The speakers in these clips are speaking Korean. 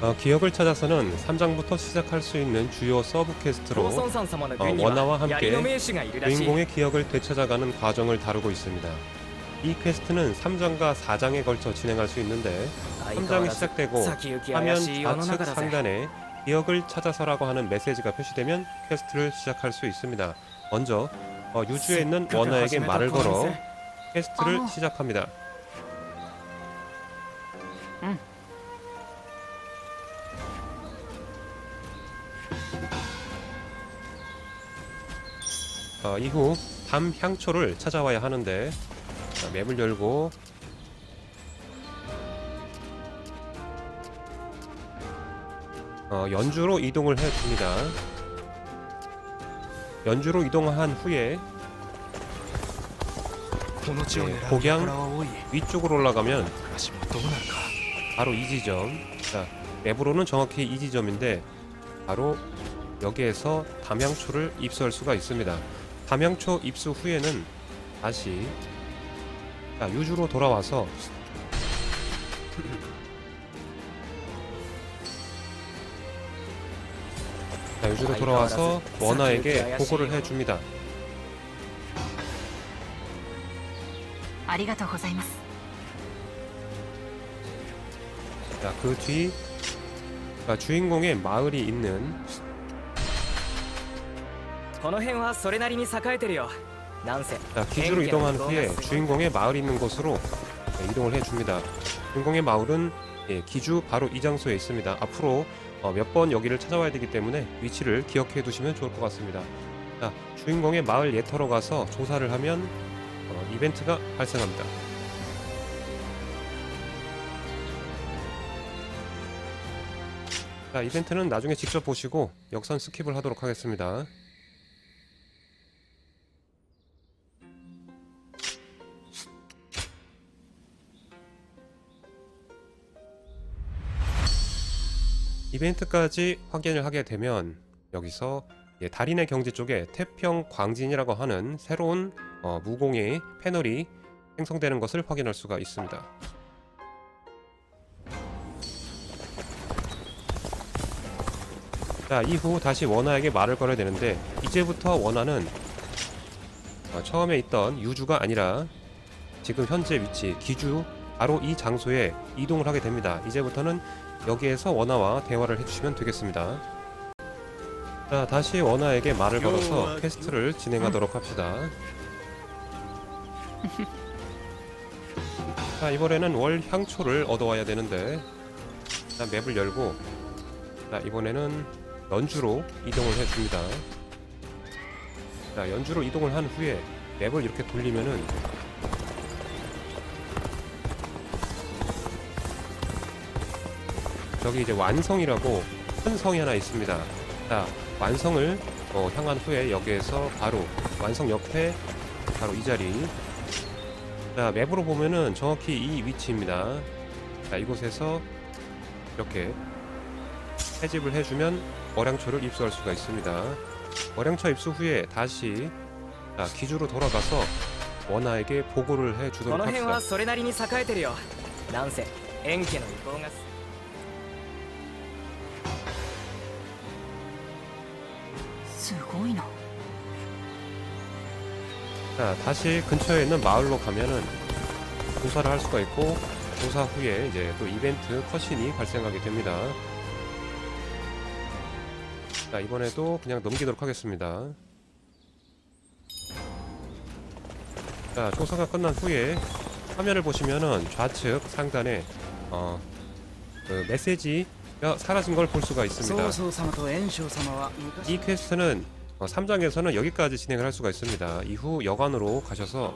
어, 기억을 찾아서는 3장부터 시작할 수 있는 주요 서브 퀘스트로 어, 원화와 함께 주인공의 기억을 되찾아가는 과정을 다루고 있습니다. 이 퀘스트는 3장과 4장에 걸쳐 진행할 수 있는데 3장이 시작되고 화면 좌측 상단에 기억을 찾아서라고 하는 메시지가 표시되면 퀘스트를 시작할 수 있습니다. 먼저 어, 유주에 있는 원화에게 말을 걸어 퀘스트를 시작합니다. 응. 어, 이후 담 향초를 찾아와야 하는데 자, 맵을 열고. 어, 연주로 이동을 해줍니다. 연주로 이동한 후에 네, 곡향 위쪽으로 올라가면 바로 이 지점. 자 맵으로는 정확히 이 지점인데 바로 여기에서 담양초를 입수할 수가 있습니다. 담양초 입수 후에는 다시 자, 유주로 돌아와서 자, 유주로 돌아와서 원화에게 보고를 해줍니다. ありがとうございます 자, 그 뒤 주인공의 마을이 있는 この辺はそれなりに栄えてるよなんせ 자, 기주로 이동한 후에 주인공의 마을이 있는 곳으로 네, 이동을 해줍니다. 주인공의 마을은 예, 기주 바로 이 장소에 있습니다. 앞으로 어, 몇 번 여기를 찾아와야 되기 때문에 위치를 기억해 두시면 좋을 것 같습니다. 자, 주인공의 마을 예터로 가서 조사를 하면 어, 이벤트가 발생합니다. 자, 이벤트는 나중에 직접 보시고 역선 스킵을 하도록 하겠습니다. 이벤트까지 확인을 하게 되면 여기서 예, 달인의 경지 쪽에 태평 광진이라고 하는 새로운 어, 무공의 패널이 생성되는 것을 확인할 수가 있습니다. 자 이후 다시 원화에게 말을 걸어야 되는데 이제부터 원화는 어, 처음에 있던 유주가 아니라 지금 현재 위치 기주 바로 이 장소에 이동을 하게 됩니다. 이제부터는 여기에서 원화와 대화를 해주시면 되겠습니다. 자, 다시 원화에게 말을 걸어서 퀘스트를 진행하도록 합시다. 자, 이번에는 월 향초를 얻어와야 되는데, 자, 맵을 열고, 자, 이번에는 연주로 이동을 해줍니다. 자, 연주로 이동을 한 후에 맵을 이렇게 돌리면은 저기 이제 완성이라고 큰 성이 하나 있습니다. 자, 완성을 어, 향한 후에 여기에서 바로 완성 옆에 바로 이 자리. 자, 맵으로 보면은 정확히 이 위치입니다. 자, 이곳에서 이렇게 해집을 해주면 어량초를 입수할 수가 있습니다. 어량초 입수 후에 다시 자, 기주로 돌아가서 원하에게 보고를 こ 해주도록 の辺 합시다. はそれなりに栄えてるよなんせ円家の意向が ごいな 자, 다시 근처에 있는 마을로 가면은 조사를 할 수가 있고 조사 후에 이제 또 이벤트 컷신이 발생하게 됩니다. 자, 이번에도 그냥 넘기도록 하겠습니다. 자, 조사가 끝난 후에 화면을 보시면은 좌측 상단에 어, 그 메시지가 사라진 걸 볼 수가 있습니다. 曹操様と袁紹様は昔 이 퀘스트는 어, 3장에서는 여기까지 진행을 할 수가 있습니다. 이후 여관으로 가셔서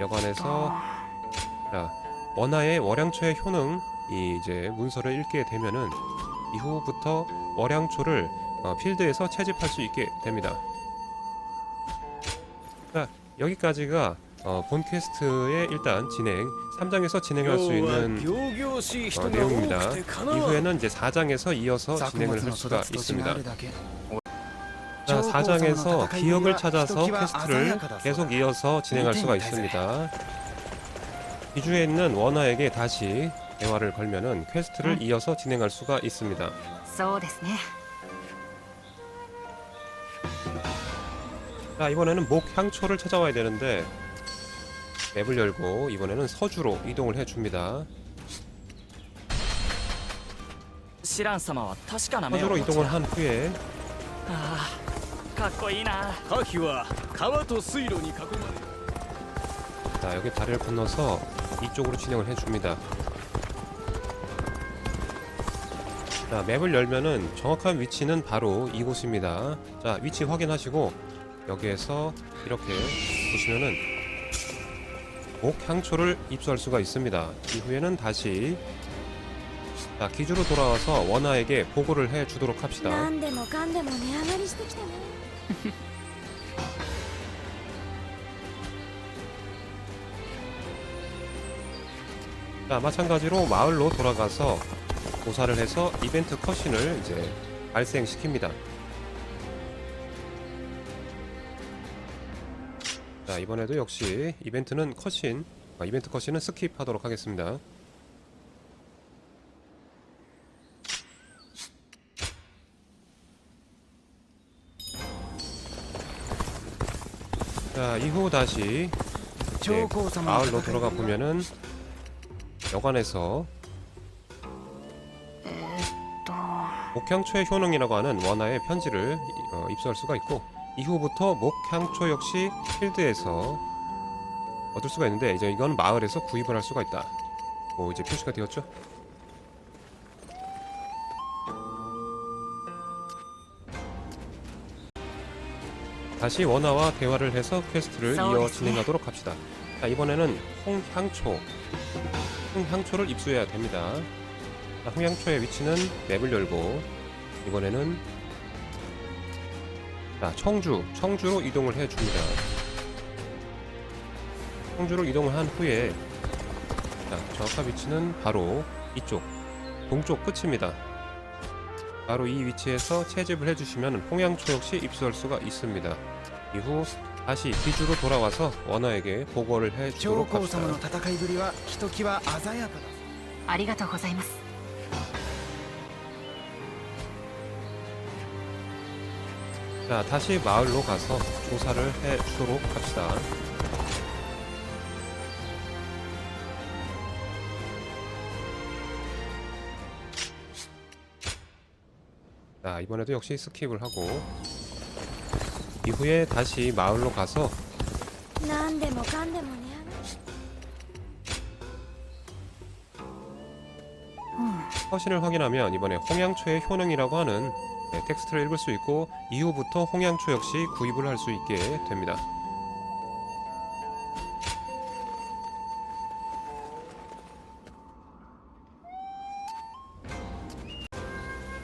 여관에서 자, 원화의 월양초의 효능 이 이제 문서를 읽게 되면은 이후부터 월양초를 어, 필드에서 채집할 수 있게 됩니다. 자, 여기까지가 어, 본 퀘스트의 일단 진행 3장에서 진행할 수 있는 어, 내용입니다. 이후에는 이제 4장에서 이어서 진행을 할 수가 있습니다. るだけ 자, 4장에서 조 기억을 고 찾아서 히 퀘스트를 계속 이어서 진행할 수가 있습니다. 기주에 있는 원화에게 다시 대화를 걸면은 퀘스트를 음. 이어서 진행할 수가 있습니다. そうですね 자 이번에는 목 향초를 찾아와야 되는데 맵을 열고 이번에는 서주로 이동을 해줍니다. シラン様は確かな目を 서주로 お持ち 이동을 だ 한 후에 ああ かっこいいな可否は川と水路に囲まれ 자 여기 다리를 건너서 이쪽으로 진행을 해줍니다. 자 맵을 열면은 정확한 위치는 바로 이곳입니다. 자 위치 확인하시고 여기에서 이렇게 보시면은 목 향초를 입수할 수가 있습니다. 이후에는 다시 자, 기주로 돌아와서 원아에게 보고를 해 주도록 합시다. 자, 마찬가지로 마을로 돌아가서 조사를 해서 이벤트 컷신을 이제 발생시킵니다. 자, 이번에도 역시 이벤트는 컷신, 아, 이벤트 컷신은 스킵하도록 하겠습니다. 이후 다시 마을로 돌아가 보면은 여관에서 목향초의 효능이라고 하는 원화의 편지를 어, 입수할 수가 있고 이후부터 목향초 역시 필드에서 얻을 수가 있는데 이제 이건 마을에서 구입을 할 수가 있다. 뭐 이제 표시가 되었죠. 다시 원화와 대화를 해서 퀘스트를 이어. 진행하도록 합시다. 자, 이번에는 홍향초. 홍향초를 입수해야 됩니다. 자, 홍향초의 위치는 맵을 열고 이번에는 자, 청주, 청주로 이동을 해 줍니다. 청주로 이동을 한 후에 자, 정확한 위치는 바로 이쪽 동쪽 끝입니다. 바로 이 위치에서 채집을 해주시면 홍양초 역시 입수할 수가 있습니다. 이후 다시 기주로 돌아와서 원화에게 보고를 上 해주도록 皇 합시다. 様の戦いぶりはひときわ鮮やかだありがとうございます 자, 다시 마을로 가서 조사를 해 주도록 합시다. 자 이번에도 역시 스킵을 하고 이후에 다시 마을로 가서 허신을 확인하면 이번에 홍양초의 효능이라고 하는 네, 텍스트를 읽을 수 있고 이후부터 홍양초 역시 구입을 할 수 있게 됩니다.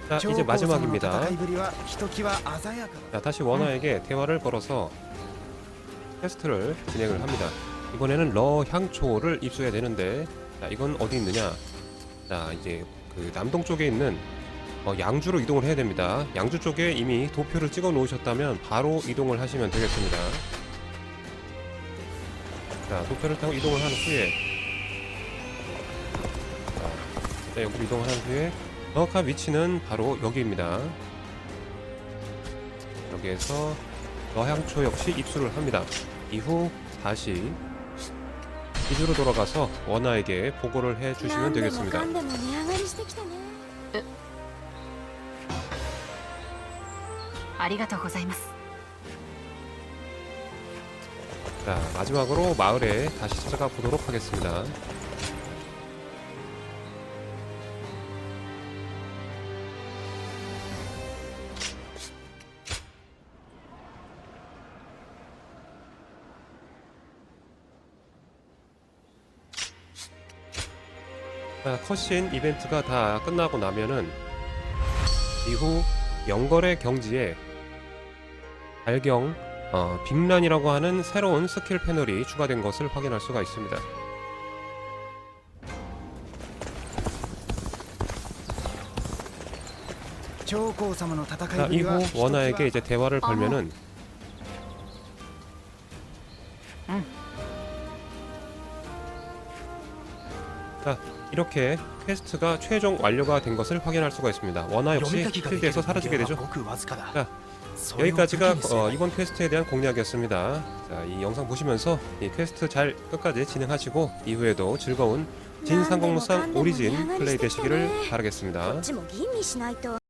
자 이제 마지막입니다. 자 다시 원어에게 대화를 걸어서 테스트를 진행을 합니다. 이번에는 러 향초를 입수해야 되는데 자 이건 어디 있느냐? 자 이제 그 남동쪽에 있는 어, 양주로 이동을 해야 됩니다. 양주 쪽에 이미 도표를 찍어 놓으셨다면 바로 이동을 하시면 되겠습니다. 자 도표를 타고 이동을 한 후에 자 네, 여기로 이동을 한 후에 정확한 위치는 바로 여기입니다. 여기에서 너향초 역시 입수를 합니다. 이후 다시 기주로 돌아가서 원아에게 보고를 해 주시면 되겠습니다. 자, 마지막으로 마을에 다시 찾아가 보도록 하겠습니다. 아, 컷신 이벤트가 다 끝나고 나면은 이후 영걸의 경지에 발경 어, 빅란이라고 하는 새로운 스킬 패널이 추가된 것을 확인할 수가 있습니다. 자, 이후 원아에게 이제 대화를 어. 걸면은 자 이렇게 퀘스트가 최종 완료가 된 것을 확인할 수가 있습니다. 원화 역시 필드에서 사라지게 되죠. 자 여기까지가 어, 이번 퀘스트에 대한 공략이었습니다. 자, 이 영상 보시면서 이 퀘스트 잘 끝까지 진행하시고 이후에도 즐거운 진상공무상 오리진 플레이 되시기를 바라겠습니다.